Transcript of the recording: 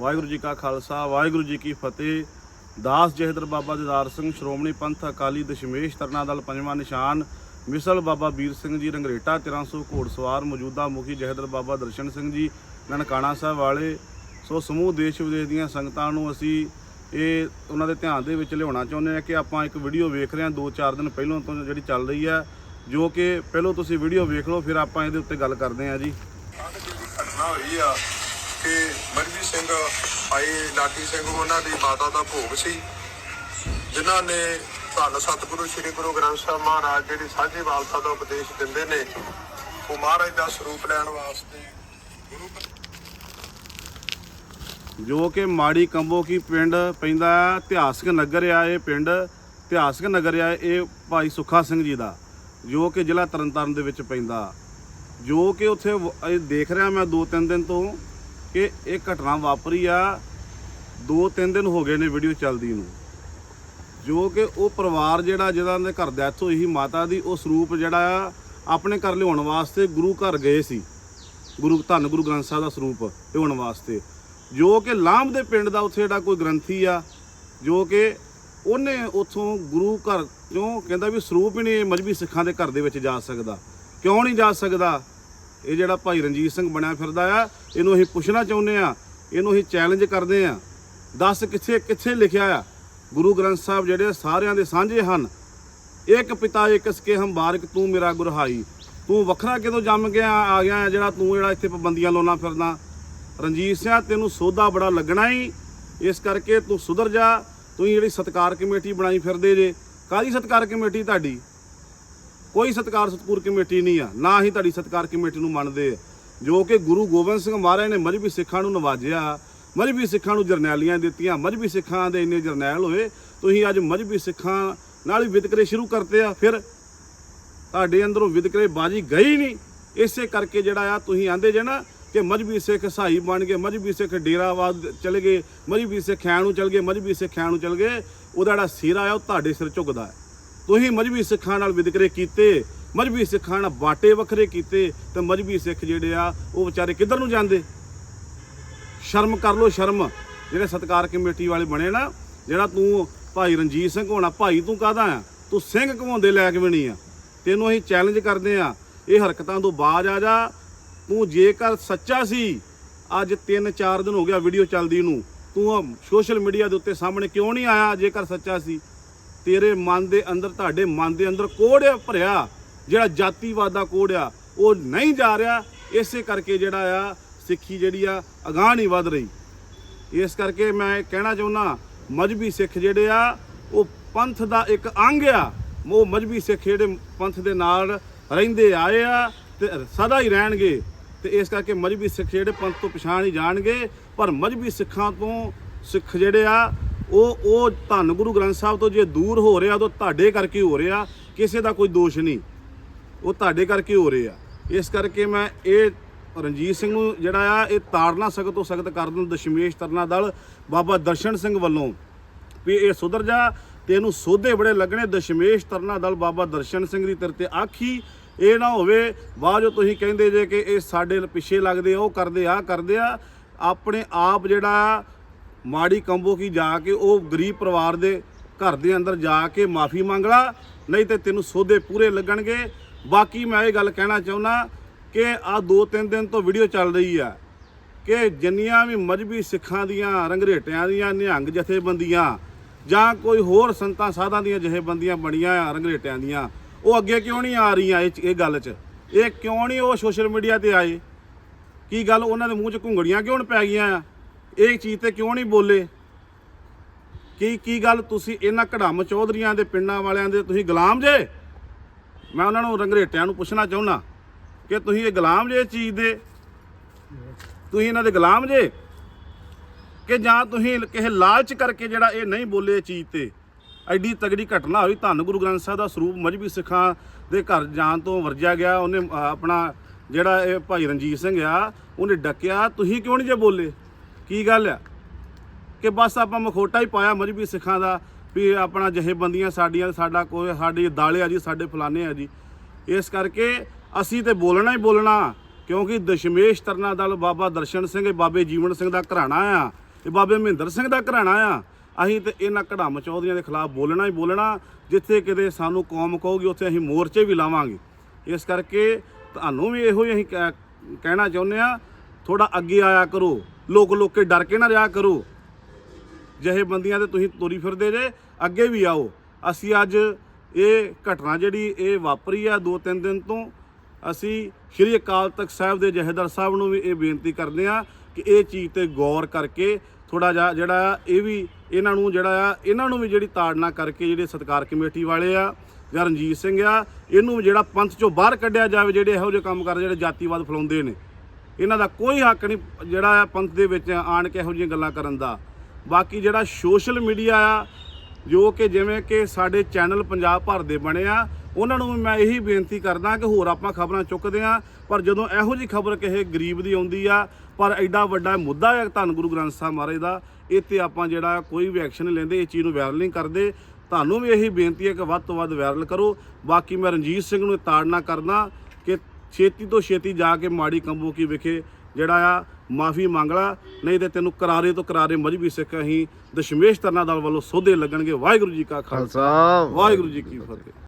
ਵਾਹਿਗੁਰੂ ਜੀ ਕਾ ਖਾਲਸਾ, ਵਾਹਿਗੁਰੂ ਜੀ ਕੀ ਫਤਿਹ। ਦਾਸ ਜਹਦਰ ਬਾਬਾ ਜਦਾਰ ਸਿੰਘ, ਸ਼੍ਰੋਮਣੀ ਪੰਥ ਅਕਾਲੀ ਦਸ਼ਮੇਸ਼ ਤਰਨਾ ਦਲ ਪੰਜਵਾਂ ਨਿਸ਼ਾਨ, ਮਿਸਲ ਬਾਬਾ ਵੀਰ ਸਿੰਘ ਜੀ, ਰੰਗਰੇਟਾ 1300 ਘੋੜਸਵਾਰ, ਮੌਜੂਦਾ ਮੁਖੀ ਜਹਦਰ ਬਾਬਾ ਦਰਸ਼ਨ ਸਿੰਘ ਜੀ, ਨਨਕਾਣਾ ਸਾਹਿਬ ਵਾਲੇ। ਸੋ ਸਮੂਹ ਦੇਸ਼ ਵਿਦੇਸ਼ ਦੀਆਂ ਸੰਗਤਾਂ ਨੂੰ ਅਸੀਂ ਇਹ ਉਹਨਾਂ ਦੇ ਧਿਆਨ ਦੇ ਵਿੱਚ ਲਿਆਉਣਾ ਚਾਹੁੰਦੇ ਹਾਂ ਕਿ ਆਪਾਂ ਇੱਕ ਵੀਡੀਓ ਵੇਖ ਰਹੇ ਹਾਂ 2-4 ਦਿਨ ਪਹਿਲਾਂ ਤੋਂ ਜਿਹੜੀ ਚੱਲ ਰਹੀ ਹੈ, ਜੋ ਕਿ ਪਹਿਲਾਂ ਤੁਸੀਂ ਵੀਡੀਓ ਵੇਖ ਲਓ, ਫਿਰ ਆਪਾਂ ਇਹਦੇ ਉੱਤੇ ਗੱਲ ਕਰਦੇ ਹਾਂ ਜੀ। ਘਟਨਾ ਹੋਈ ਆ ਕਿ ਮਰਜ਼ੀ ਸਿੰਘ ਆਏ ਲਾਟੀ ਸਿੰਘ ਉਹਨਾਂ ਦੀ ਮਾਤਾ ਦਾ ਭੋਗ ਸੀ। ਜਿਨ੍ਹਾਂ ਨੇ ਧੰਨ ਸਤਿਗੁਰੂ ਸ੍ਰੀ ਗੁਰੂ ਗ੍ਰੰਥ ਸਾਹਿਬ ਮਹਾਰਾਜ ਜਿਹੜੀ ਸਾਂਝੀ ਵਾਲਤਾ ਦਾ ਉਪਦੇਸ਼ ਦਿੰਦੇ ਨੇ ਉਹ ਮਹਾਰਾਜ ਦਾ ਸਰੂਪ ਲੈਣ ਵਾਸਤੇ ਗੁਰੂ ਜੋ ਕਿ ਮਾੜੀ ਕੰਬੋ ਕੀ ਪਿੰਡ ਪੈਂਦਾ ਹੈ, ਇਤਿਹਾਸਕ ਨਗਰ ਆ ਇਹ ਪਿੰਡ। ਇਤਿਹਾਸਕ ਨਗਰ ਆ ਇਹ ਭਾਈ ਸੁੱਖਾ ਸਿੰਘ ਜੀ ਦਾ ਜੋ ਕਿ ਜ਼ਿਲ੍ਹਾ ਤਰਨਤਾਰਨ ਦੇ ਵਿੱਚ ਪੈਂਦਾ। ਜੋ ਕਿ ਉੱਥੇ ਦੇਖ ਰਿਹਾ ਮੈਂ ਦੋ ਤਿੰਨ ਦਿਨ ਤੋਂ ਕਿ ਇਹ ਘਟਨਾ ਵਾਪਰੀ ਆ ਦੋ ਤਿੰਨ ਦਿਨ ਹੋ ਗਏ ਨੇ ਵੀਡੀਓ ਚੱਲਦੀ ਨੂੰ। ਜੋ ਕਿ ਉਹ ਪਰਿਵਾਰ ਜਿਹੜਾ, ਜਿਹਦਾ ਦੇ ਘਰ ਡੈਥ ਹੋਈ ਸੀ, ਮਾਤਾ ਦੀ ਉਹ ਸਰੂਪ ਜਿਹੜਾ ਆ, ਆਪਣੇ ਘਰ ਲਿਆਉਣ ਵਾਸਤੇ ਗੁਰੂ ਘਰ ਗਏ ਸੀ। ਗੁਰੂ, ਧੰਨ ਗੁਰੂ ਗ੍ਰੰਥ ਸਾਹਿਬ ਦਾ ਸਰੂਪ ਲਿਆਉਣ ਵਾਸਤੇ। ਜੋ ਕਿ ਲਾਂਭ ਦੇ ਪਿੰਡ ਦਾ ਉੱਥੇ ਜਿਹੜਾ ਕੋਈ ਗ੍ਰੰਥੀ ਆ, ਜੋ ਕਿ ਉਹਨੇ ਉਥੋਂ ਗੁਰੂ ਘਰ ਚੋਂ ਕਹਿੰਦਾ ਵੀ ਸਰੂਪ ਹੀ ਨਹੀਂ ਮਜਬੀ ਸਿੱਖਾਂ ਦੇ ਘਰ ਦੇ ਵਿੱਚ ਜਾ ਸਕਦਾ। ਕਿਉਂ ਨਹੀਂ ਜਾ ਸਕਦਾ? ਇਹ ਜਿਹੜਾ ਭਾਈ ਰਣਜੀਤ ਸਿੰਘ ਬਣਿਆ ਫਿਰਦਾ ਆ, ਇਹਨੂੰ ਅਸੀਂ ਪੁੱਛਣਾ ਚਾਹੁੰਦੇ ਆ, ਇਹਨੂੰ ਅਸੀਂ ਚੈਲੰਜ ਕਰਦੇ ਆ। ਦੱਸ ਕਿੱਥੇ ਕਿੱਥੇ ਲਿਖਿਆ ਆ? ਗੁਰੂ ਗ੍ਰੰਥ ਸਾਹਿਬ ਜਿਹੜੇ ਸਾਰਿਆਂ ਦੇ ਸਾਂਝੇ ਹਨ। ਇੱਕ ਪਿਤਾ, ਇੱਕ ਸਕੇ, ਹੰਬਾਰਕ, ਤੂੰ ਮੇਰਾ ਗੁਰਹਾਈ ਤੂੰ ਵੱਖਰਾ ਕਿਦੋਂ ਜੰਮ ਗਿਆ, ਆ ਗਿਆ ਜਿਹੜਾ ਤੂੰ ਜਿਹੜਾ ਇੱਥੇ ਪਾਬੰਦੀਆਂ ਲਾਉਣਾ ਫਿਰਦਾ। ਰਣਜੀਤ ਸਿੰਘ, ਤੈਨੂੰ ਸੋਧਾ ਬੜਾ ਲੱਗਣਾ ਹੀ ਇਸ ਕਰਕੇ ਤੂੰ ਸੁਧਰ ਜਾ। ਤੂੰ ਜਿਹੜੀ ਸਤਕਾਰ ਕਮੇਟੀ ਬਣਾਈ ਫਿਰਦੇ ਜੇ। ਕਾਹਦੀ ਸਤਕਾਰ ਕਮੇਟੀ ਤੁਹਾਡੀ? ਕੋਈ ਸਤਕਾਰ ਸਤਪੂਰ ਕਮੇਟੀ ਨਹੀਂ ਆ, ਨਾ ਹੀ ਤੁਹਾਡੀ ਸਤਕਾਰ ਕਮੇਟੀ ਨੂੰ ਮੰਨਦੇ ਆ। ਜੋ ਕਿ ਗੁਰੂ ਗੋਬਿੰਦ ਸਿੰਘ ਮਹਾਰਾਜ ਨੇ ਮਜਬੀ ਸਿੱਖਾਂ ਨੂੰ ਨਵਾਜਿਆ ਮਜਬੀ ਸਿੱਖਾਂ ਨੂੰ ਜਰਨੈਲੀਆਂ ਦਿੱਤੀਆਂ ਮਜਬੀ ਸਿੱਖਾਂ ਦੇ ਇੰਨੇ ਜਰਨੈਲ ਹੋਏ, ਤੁਸੀਂ ਅੱਜ ਮਜਬੀ ਸਿੱਖਾਂ ਨਾਲ ਹੀ ਵਿਤਕਰੇ ਸ਼ੁਰੂ ਕਰਤੇ ਆ, ਫਿਰ ਤੁਹਾਡੇ ਅੰਦਰੋਂ ਵਿਤਕਰੇ ਬਾਜੀ ਗਈ ਨਹੀਂ। ਇਸੇ ਕਰਕੇ ਜਿਹੜਾ ਆ, ਤੁਸੀਂ ਆਂਦੇ ਜੇ ਨਾ ਕਿ ਮਜਬੀ ਸਿੱਖ ਸਾਈ ਬਣ ਗਏ ਮਜਬੀ ਸਿੱਖ ਡੇਰਾਵਾਦ ਚਲੇ ਗਏ ਮਜਬੀ ਸਿੱਖ ਖੈਣ ਨੂੰ ਚਲੇ ਗਏ ਮਜਬੀ ਸਿੱਖ ਖੈਣ ਨੂੰ ਚਲੇ ਗਏ, ਉਹਦਾ ਜਿਹੜਾ ਸਿਰ ਆ, ਉਹ ਤੁਹਾਡੇ ਸਿਰ ਝੁਕਦਾ। ਹੈ ਤੁਸੀਂ ਮਜਬੀ ਸਿੱਖਾਂ ਨਾਲ ਵਿਤਕਰੇ ਕੀਤੇ, ਮਜਬੀ ਸਿੱਖਾਂ ਨਾਲ ਬਾਟੇ ਵੱਖਰੇ ਕੀਤੇ, ਤੇ ਮਜਬੀ ਸਿੱਖ ਜਿਹੜੇ ਆ, ਉਹ ਵਿਚਾਰੇ ਕਿੱਧਰ ਨੂੰ ਜਾਂਦੇ? ਸ਼ਰਮ ਕਰ ਲੋ ਸ਼ਰਮ। ਜਿਹੜੇ ਸਤਕਾਰ ਕਮੇਟੀ ਵਾਲੇ ਬਣੇ ਨਾ, ਜਿਹੜਾ ਤੂੰ ਭਾਈ ਰਣਜੀਤ ਸਿੰਘ ਹੋਣਾ, ਭਾਈ ਤੂੰ ਕਾਹਦਾ ਆ? ਤੂੰ ਸਿੰਘ ਘਵਾਉਂਦੇ ਲੈ ਕੇ ਵੀ ਨਹੀਂ ਆ। ਤੈਨੂੰ ਅਸੀਂ ਚੈਲੰਜ ਕਰਦੇ ਆ, ਇਹ ਹਰਕਤਾਂ ਤੋਂ ਬਾਜ ਆ ਜਾ। ਤੂੰ ਜੇਕਰ ਸੱਚਾ ਸੀ, ਅੱਜ 3-4 ਦਿਨ ਹੋ ਗਿਆ ਵੀਡੀਓ ਚੱਲਦੀ ਨੂੰ, ਤੂੰ ਸੋਸ਼ਲ ਮੀਡੀਆ ਦੇ ਉੱਤੇ ਸਾਹਮਣੇ ਕਿਉਂ ਨਹੀਂ ਆਇਆ, ਜੇਕਰ ਸੱਚਾ ਸੀ? ਤੇਰੇ ਮਨ ਦੇ ਅੰਦਰ, ਤੁਹਾਡੇ ਮਨ ਦੇ ਅੰਦਰ ਕੋੜ ਭਰਿਆ, ਜਿਹੜਾ ਜਾਤੀਵਾਦ ਦਾ ਕੋੜ ਆ, ਉਹ ਨਹੀਂ ਜਾ ਰਿਹਾ। ਇਸੇ ਕਰਕੇ ਜਿਹੜਾ ਆ, ਸਿੱਖੀ ਜਿਹੜੀ ਆ, ਅਗਾਂਹ ਨਹੀਂ ਵੱਧ ਰਹੀ। ਇਸ ਕਰਕੇ ਮੈਂ ਕਹਿਣਾ ਚਾਹੁੰਦਾ ਮਜਬੀ ਸਿੱਖ ਜਿਹੜੇ ਆ, ਉਹ ਪੰਥ ਦਾ ਇੱਕ ਅੰਗ ਆ। ਉਹ ਮਜਬੀ ਸਿੱਖ ਜਿਹੜੇ ਪੰਥ ਦੇ ਨਾਲ ਰਹਿੰਦੇ ਆਏ ਆ ਤੇ ਸਦਾ ਹੀ ਰਹਿਣਗੇ। ਤੇ ਇਸ ਕਰਕੇ ਮਜਬੀ ਸਿੱਖ ਜਿਹੜੇ ਪੰਥ ਤੋਂ ਪਛਾਣ ਹੀ ਜਾਣਗੇ, ਪਰ ਮਜਬੀ ਸਿੱਖਾਂ ਤੋਂ ਸਿੱਖ ਜਿਹੜੇ ਆ ਉਹ ਉਹ ਧੰਨ ਗੁਰੂ ਗ੍ਰੰਥ ਸਾਹਿਬ ਤੋਂ ਜੇ ਦੂਰ ਹੋ ਰਿਹਾ ਤਾਂ ਤੁਹਾਡੇ ਕਰਕੇ ਹੋ ਰਿਹਾ ਕਿਸੇ ਦਾ ਕੋਈ ਦੋਸ਼ ਨਹੀਂ। ਉਹ ਤੁਹਾਡੇ ਕਰਕੇ ਹੋ ਰਿਹਾ ਇਸ ਕਰਕੇ ਮੈਂ ਇਹ ਰਣਜੀਤ ਸਿੰਘ ਨੂੰ ਜਿਹੜਾ ਆ ਇਹ ਤਾੜਨਾ ਸਖਤ ਤੋਂ ਸਖਤ ਕਰ ਦੇਣ ਦਸ਼ਮੇਸ਼ ਤਰਨਾ ਦਲ ਬਾਬਾ ਦਰਸ਼ਨ ਸਿੰਘ ਵੱਲੋਂ। ਵੀ ਇਹ ਸੁਧਰ ਜਾ ਤੇ ਇਹਨੂੰ ਸੋਧੇ ਬੜੇ ਲੱਗਣੇ ਦਸ਼ਮੇਸ਼ ਤਰਨਾ ਦਲ ਬਾਬਾ ਦਰਸ਼ਨ ਸਿੰਘ ਦੀ ਤੇਰੇ ਤੇ ਆਖੀ। ਇਹ ਨਾ ਹੋਵੇ ਬਾਅਦ ਜੋ ਤੁਸੀਂ ਕਹਿੰਦੇ ਜੇ ਕਿ ਇਹ ਸਾਡੇ ਪਿੱਛੇ ਲੱਗਦੇ ਆ, ਉਹ ਕਰਦੇ ਆ ਕਰਦੇ ਆ। ਆਪਣੇ ਆਪ ਜਿਹੜਾ ਮਾੜੀ ਕੰਬੋ ਕੀ ਜਾ ਕੇ ਉਹ ਗਰੀਬ ਪਰਿਵਾਰ ਦੇ ਘਰ ਦੇ ਅੰਦਰ ਜਾ ਕੇ ਮਾਫੀ ਮੰਗ ਲਾ, ਨਹੀਂ ਤੇ ਤੈਨੂੰ ਸੋਧੇ ਪੂਰੇ ਲੱਗਣਗੇ। ਬਾਕੀ ਮੈਂ ਇਹ ਗੱਲ ਕਹਿਣਾ ਚਾਹੁੰਦਾ ਕਿ ਆ ਦੋ ਤਿੰਨ ਦਿਨ ਤੋਂ ਵੀਡੀਓ ਚੱਲ ਰਹੀ ਆ ਕਿ ਜਿੰਨੀਆਂ ਵੀ ਮਜਬੀ ਸਿੱਖਾਂ ਦੀਆਂ, ਰੰਗਰੇਟਿਆਂ ਦੀਆਂ, ਨਿਹੰਗ ਜਥੇਬੰਦੀਆਂ ਜਾਂ ਕੋਈ ਹੋਰ ਸੰਤਾਂ ਸਾਧਾਂ ਦੀਆਂ ਜਥੇਬੰਦੀਆਂ ਬਣੀਆਂ ਆ, ਰੰਗਰੇਟਿਆਂ ਦੀਆਂ, ਉਹ ਅੱਗੇ ਕਿਉਂ ਨਹੀਂ ਆ ਰਹੀਆਂ ਇਹ 'ਚ- ਇਹ ਗੱਲ 'ਚ? ਇਹ ਕਿਉਂ ਨਹੀਂ ਉਹ ਸੋਸ਼ਲ ਮੀਡੀਆ ਤੇ ਆਏ? ਕੀ ਗੱਲ ਉਹਨਾਂ ਦੇ ਮੂੰਹ 'ਚ ਘੁੰਗੜੀਆਂ ਕਿਉਂ ਨੀ ਪੈ ਗਈਆਂ ਆ? ਇਹ ਚੀਜ਼ ਤੇ ਕਿਉਂ ਨਹੀਂ ਬੋਲੇ? ਕੀ ਕੀ ਗੱਲ ਤੁਸੀਂ ਇਹਨਾਂ ਕਢਮ ਚੌਧਰੀਆਂ ਦੇ ਪਿੰਡਾਂ ਵਾਲਿਆਂ ਦੇ ਤੁਸੀਂ ਗੁਲਾਮ ਜੇ? ਮੈਂ ਉਹਨਾਂ ਨੂੰ ਰੰਗਰੇਟਿਆਂ ਨੂੰ ਪੁੱਛਣਾ ਚਾਹੁੰਦਾ ਕਿ ਤੁਸੀਂ ਇਹ ਗੁਲਾਮ ਜੇ ਇਸ ਚੀਜ਼ ਦੇ? ਤੁਸੀਂ ਇਹਨਾਂ ਦੇ ਗੁਲਾਮ ਜੇ? ਕਿ ਜਾਂ ਤੁਸੀਂ ਕਿਸੇ ਲਾਲਚ ਕਰਕੇ ਜਿਹੜਾ ਇਹ ਨਹੀਂ ਬੋਲੇ ਇਹ ਚੀਜ਼ ਤੇ? ਐਡੀ ਤਗੜੀ ਘਟਨਾ ਹੋਈ, ਧੰਨ ਗੁਰੂ ਗ੍ਰੰਥ ਸਾਹਿਬ ਦਾ ਸਰੂਪ ਮਜਬੀ ਸਿੱਖਾਂ ਦੇ ਘਰ ਜਾਣ ਤੋਂ ਵਰਜਿਆ ਗਿਆ। ਉਹਨੇ ਆਪਣਾ ਜਿਹੜਾ ਇਹ ਭਾਈ ਰਣਜੀਤ ਸਿੰਘ ਆ, ਉਹਨੇ ਡੱਕਿਆ। ਤੁਸੀਂ ਕਿਉਂ ਨਹੀਂ ਜੇ ਬੋਲੇ? ਕੀ ਗੱਲ ਆ? ਕਿ ਬਸ ਆਪਾਂ ਮਖੋਟਾ ਹੀ ਪਾਇਆ ਮਜਬੀ ਸਿੱਖਾਂ ਦਾ, ਵੀ ਆਪਣਾ ਜਹੇਬੰਦੀਆਂ ਸਾਡੀਆਂ, ਸਾਡਾ ਕੋਈ, ਸਾਡੀ ਦਾਲੇ ਆ ਜੀ, ਸਾਡੇ ਫਲਾਣੇ ਆ ਜੀ। ਇਸ ਕਰਕੇ ਅਸੀਂ ਤੇ ਬੋਲਣਾ ਹੀ ਬੋਲਣਾ, ਕਿਉਂਕਿ ਦਸ਼ਮੇਸ਼ ਤਰਨਾ ਦਲ ਬਾਬਾ ਦਰਸ਼ਨ ਸਿੰਘ, ਬਾਬੇ ਜੀਵਨ ਸਿੰਘ ਦਾ ਘਰਾਣਾ ਆ ਇਹ ਬਾਬੇ ਮਹਿੰਦਰ ਸਿੰਘ ਦਾ ਘਰਾਣਾ ਆ। ਅਸੀਂ ਤੇ ਇਹਨਾਂ ਕੜਾਮ ਚੌਧਰੀਆਂ ਦੇ ਖਿਲਾਫ ਬੋਲਣਾ ਹੀ ਬੋਲਣਾ, ਜਿੱਥੇ ਕਿਤੇ ਸਾਨੂੰ ਕੌਮ ਕਹੂਗੀ, ਉੱਥੇ ਅਸੀਂ ਮੋਰਚੇ ਵੀ ਲਾਵਾਂਗੇ। ਇਸ ਕਰਕੇ ਤੁਹਾਨੂੰ ਵੀ ਇਹੋ ਹੀ ਅਸੀਂ ਕਹਿ- ਕਹਿਣਾ ਚਾਹੁੰਦੇ ਆ ਥੋੜਾ ਅੱਗੇ ਆਇਆ ਕਰੋ। ਲੋਕ ਲੋਕੇ ਡਰ ਕੇ ਨਾ ਰਿਹਾ ਕਰੋ। ਜਿਹੇ ਬੰਦੀਆਂ ਤੇ ਤੁਸੀਂ ਤੁਰੀ ਫਿਰਦੇ ਜੇ, ਅੱਗੇ ਵੀ ਆਓ। ਅਸੀਂ ਅੱਜ ਇਹ ਘਟਨਾ ਜਿਹੜੀ ਇਹ ਵਾਪਰੀ ਆ ਦੋ ਤਿੰਨ ਦਿਨ ਤੋਂ, ਅਸੀਂ ਸ਼੍ਰੀ ਅਕਾਲ ਤਖਤ ਸਾਹਿਬ ਦੇ ਜਹੇਦਾਰ ਸਾਹਿਬ ਨੂੰ ਵੀ ਇਹ ਬੇਨਤੀ ਕਰਦੇ ਆ ਕਿ ਇਹ ਚੀਜ਼ ਤੇ ਗੌਰ ਕਰਕੇ ਥੋੜਾ ਜਿਹਾ ਜਿਹੜਾ ਆ, ਇਹ ਵੀ ਇਹਨਾਂ ਨੂੰ ਜਿਹੜਾ ਆ, ਇਹਨਾਂ ਨੂੰ ਵੀ ਜਿਹੜੀ ਤਾੜਨਾ ਕਰਕੇ ਜਿਹੜੇ ਸਤਕਾਰ ਕਮੇਟੀ ਵਾਲੇ ਆ, ਜਾਂ ਰਣਜੀਤ ਸਿੰਘ ਆ, ਇਹਨੂੰ ਵੀ ਜਿਹੜਾ ਪੰਥ ਚੋਂ ਬਾਹਰ ਕੱਢਿਆ ਜਾਵੇ, ਜਿਹੜੇ ਇਹੋ ਜਿਹੇ ਕੰਮ ਕਰਦੇ ਜਿਹੜੇ ਜਾਤੀਵਾਦ ਫੈਲਾਉਂਦੇ ਨੇ। ਇਹਨਾਂ ਦਾ ਕੋਈ ਹੱਕ ਨਹੀਂ ਜਿਹੜਾ ਆ ਪੰਥ ਦੇ ਵਿੱਚ ਆਣ ਕੇ ਇਹੋ ਜਿਹੀਆਂ ਗੱਲਾਂ ਕਰਨ ਦਾ। ਬਾਕੀ ਜਿਹੜਾ ਸੋਸ਼ਲ ਮੀਡੀਆ ਆ, ਜੋ ਕਿ ਜਿਵੇਂ ਕਿ ਸਾਡੇ ਚੈਨਲ ਪੰਜਾਬ ਭਰ ਦੇ ਬਣੇ ਆ, ਉਹਨਾਂ ਨੂੰ ਵੀ ਮੈਂ ਇਹੀ ਬੇਨਤੀ ਕਰਦਾ ਕਿ ਹੋਰ ਆਪਾਂ ਖਬਰਾਂ ਚੁੱਕਦੇ ਆ, ਪਰ ਜਦੋਂ ਇਹੋ ਜੀ ਖਬਰ ਕਿਸੇ ਗਰੀਬ ਦੀ ਆਉਂਦੀ ਆ, ਪਰ ਐਡਾ ਵੱਡਾ ਮੁੱਦਾ ਹੈ ਧੰਨ ਗੁਰੂ ਗ੍ਰੰਥ ਸਾਹਿਬ ਮਹਾਰਾਜ ਦਾ ਇਹ ਤੇ ਆਪਾਂ ਜਿਹੜਾ ਕੋਈ ਵੀ ਐਕਸ਼ਨ ਨਹੀਂ ਲੈਂਦੇ, ਇਹ ਚੀਜ਼ ਨੂੰ ਵਾਇਰਲ ਨਹੀਂ ਕਰਦੇ। ਤੁਹਾਨੂੰ ਵੀ ਇਹੀ ਬੇਨਤੀ ਹੈ ਕਿ ਵੱਧ ਤੋਂ ਵੱਧ ਵਾਇਰਲ ਕਰੋ। ਬਾਕੀ ਮੈਂ ਰਣਜੀਤ ਸਿੰਘ ਨੂੰ ਤਾੜਨਾ ਕਰਦਾ ਛੇਤੀ ਤੋਂ ਛੇਤੀ ਜਾ ਕੇ ਮਾੜੀ ਕੰਬੋਕੀ ਵਿਖੇ ਜਿਹੜਾ ਆ ਮਾਫੀ ਮੰਗ ਲਾ ਨਹੀਂ ਤੇ ਤੈਨੂੰ ਕਰਾਰੇ ਤੋਂ ਕਰਾਰੇ ਮਜਬੀ ਸਿੱਖ ਅਸੀਂ। ਦਸ਼ਮੇਸ਼ ਤਰਨਾ ਦਲ ਵੱਲੋਂ ਸੋਧੇ ਲੱਗਣਗੇ। ਵਾਹਿਗੁਰੂ ਜੀ ਕਾ ਖਾਲਸਾ। ਵਾਹਿਗੁਰੂ ਜੀ ਕੀ ਫਤਿਹ।